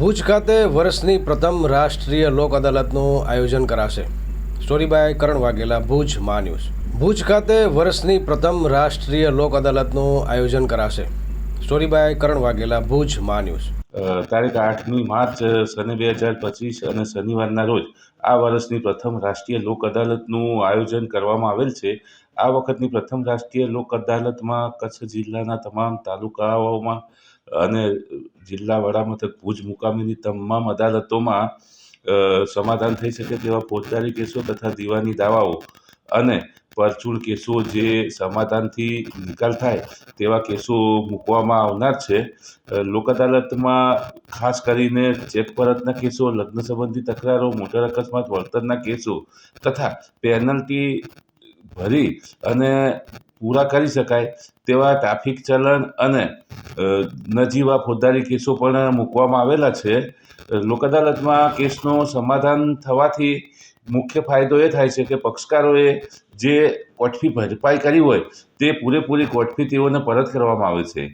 ભુજ ખાતે વર્ષની પ્રથમ રાષ્ટ્રીય લોક અદાલતનું આયોજન કરાશે. સ્ટોરી બાય કરણ વાઘેલા, ભુજ મા ન્યૂઝ. ભુજ ખાતે વર્ષની પ્રથમ રાષ્ટ્રીય લોક અદાલતનું આયોજન કરાશે. સ્ટોરી બાય કરણ વાઘેલા, ભુજ મા ન્યૂઝ. તારીખ આઠમી માર્ચ સને બે હજાર પચીસ અને શનિવારના રોજ આ વર્ષની પ્રથમ રાષ્ટ્રીય લોક અદાલતનું આયોજન કરવામાં આવેલ છે. આ વખતની પ્રથમ રાષ્ટ્રીય લોક અદાલતમાં કચ્છ જિલ્લાના તમામ તાલુકાઓમાં અને જિલ્લા વડામથક ભુજ મુકામેની તમામ અદાલતોમાં સમાધાન થઈ શકે તેવા ફોજદારી કેસો તથા દીવાની દાવાઓ અને પરચૂળ કેસો જે સમાધાનથી નિકાલ થાય તેવા કેસો મૂકવામાં આવનાર છે. લોક અદાલતમાં ખાસ કરીને ચેક પરતના કેસો, લગ્ન સંબંધી તકરારો, મોટર અકસ્માત, વળતરના કેસો તથા પેનલ્ટી ભરી અને પૂરા કરી શકાય તેવા ટ્રાફિક ચલણ અને નજીવા ફોજદારી કેસો પણ મૂકવામાં આવેલા છે. લોક અદાલતમાં કેસનો સમાધાન થવાથી મુખ્ય ફાયદો એ થાય છે કે પક્ષકારોએ જે કોર્ટ ભરપાઈ કરી હોય તે પૂરેપૂરી કોર્ટ તેઓને પરત કરવામાં આવે છે.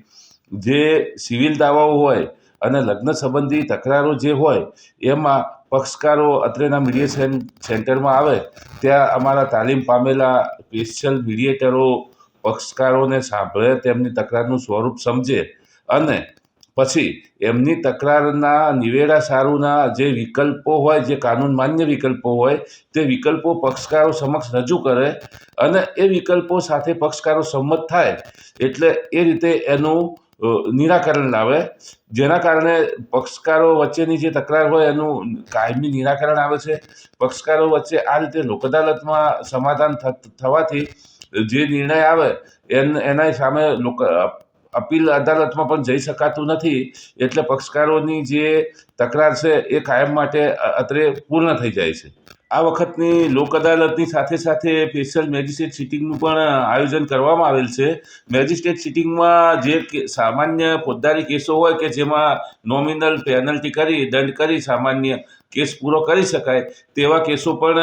જે સિવિલ દાવાઓ હોય અને લગ્ન સંબંધી તકરારો જે હોય એમાં પક્ષકારો અત્રેના મીડિયેશન સેન્ટરમાં આવે. ત્યાં અમારા તાલીમ પામેલા સ્પેશિયલ મીડિયેટરો પક્ષકારોને સાંભળે, તેમની તકરારનું સ્વરૂપ સમજે અને પછી એમની તકરારના નિવેડા સારુના જે વિકલ્પો હોય, જે કાનૂન માન્ય વિકલ્પો હોય, તે વિકલ્પો પક્ષકારો સમક્ષ રજૂ કરે અને એ વિકલ્પો સાથે પક્ષકારો સંમત થાય એટલે એ રીતે એનું નિરાકરણ લાવે. જેના કારણે પક્ષકારો વચ્ચેની જે તકરાર હોય, એનું કાયમી નિરાકરણ આવે છે. પક્ષકારો વચ્ચે આ રીતે લોક અદાલતમાં સમાધાન થવાથી જે નિર્ણય આવે, એન એના સામે લોક અપીલ અદાલતમાં પણ જઈ શકાતું નથી, એટલે પક્ષકારોની જે તકરાર છે એ કાયમ માટે અત્રે પૂર્ણ થઈ જાય છે. આ વખતની લોક અદાલતની સાથે સાથે સ્પેશિયલ મેજિસ્ટ્રેટ સિટિંગનું પણ આયોજન કરવામાં આવેલ છે. મેજિસ્ટ્રેટ સિટિંગમાં જે સામાન્ય ફોજદારી કેસો હોય કે જેમાં નોમિનલ પેનલ્ટી કરી, દંડ કરી સામાન્ય કેસ પૂરો કરી શકાય. તેવા કેસો પણ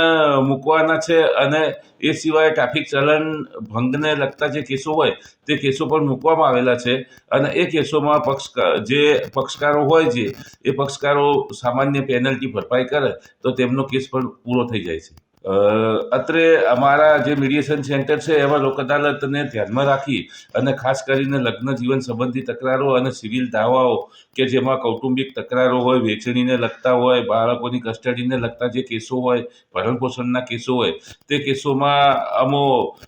મૂકવાના છે અને એ સિવાય ટ્રાફિક ચલણ ભંગને લગતા જે કેસો હોય, તે કેસો પણ મૂકવામાં આવેલા છે. અને એ કેસોમાં પક્ષકાર જે પક્ષકારો હોય છે, એ પક્ષકારો સામાન્ય પેનલ્ટી ભરપાઈ કરે, તો તેમનો કેસ પણ પૂરો થઈ જાય છે. અત્રે અમારા જે મીડિયેશન સેન્ટર છે, એમાં લોક અદાલતને ધ્યાનમાં રાખી અને ખાસ કરીને લગ્ન જીવન સંબંધી તકરારો અને સિવિલ દાવાઓ કે જેમાં કૌટુંબિક તકરારો હોય, વેચણીને લગતા હોય, બાળકોની કસ્ટડીને લગતા જે કેસો હોય, ભરણ પોષણના કેસો હોય, તે કેસોમાં અમો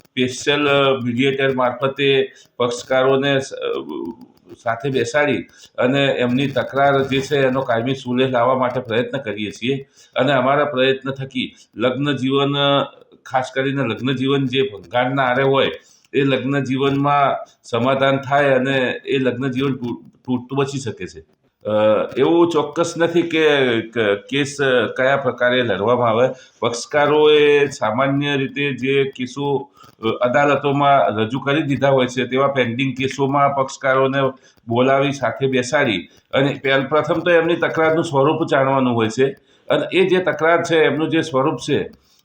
સ્પેશિયલ મીડિયેટર મારફતે પક્ષકારોને સાથે બેસાડી અને એમની તકરાર જે છે એનો કાયમી સુલેહ લાવવા માટે પ્રયત્ન કરીએ છીએ. અને અમારા પ્રયત્ન થકી લગ્ન જીવન, ખાસ કરીને લગ્ન જીવન જે ભંગાણના આરે હોય, એ લગ્ન જીવનમાં સમાધાન થાય અને એ લગ્ન જીવન તૂટતું બચી શકે છે. એવું ચોક્કસ નથી કે કેસ કયા પ્રકારે લડવામાં આવે. પક્ષકારોએ સામાન્ય રીતે જે કેસો અદાલતોમાં રજૂ કરી દીધા હોય છે, તેવા પેન્ડિંગ કેસોમાં પક્ષકારોને બોલાવી સાથે બેસાડી. અને પહેલ, પ્રથમ તો એમની તકરારનું સ્વરૂપ જાણવાનું હોય છે. અને એ જે તકરાર છે, એમનું જે સ્વરૂપ છે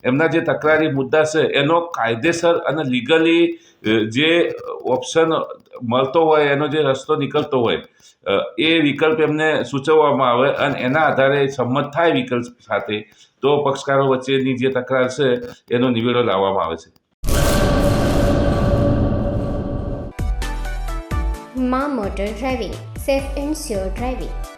એમના જે તકરારી મુદ્દા છે, એનો કાયદેસર અને લીગલી જે ઓપ્શન મળતો હોય, એનો જે રસ્તો નીકળતો હોય એ વિકલ્પ એમને સૂચવવામાં આવે અને એના આધારે સંમત થાય વિકલ્પ સાથે, તો પક્ષકારો વચ્ચેની જે તકરાર છે, એનો નિવેડો લાવવામાં આવે છે. મા motor driving, safe and sure driving.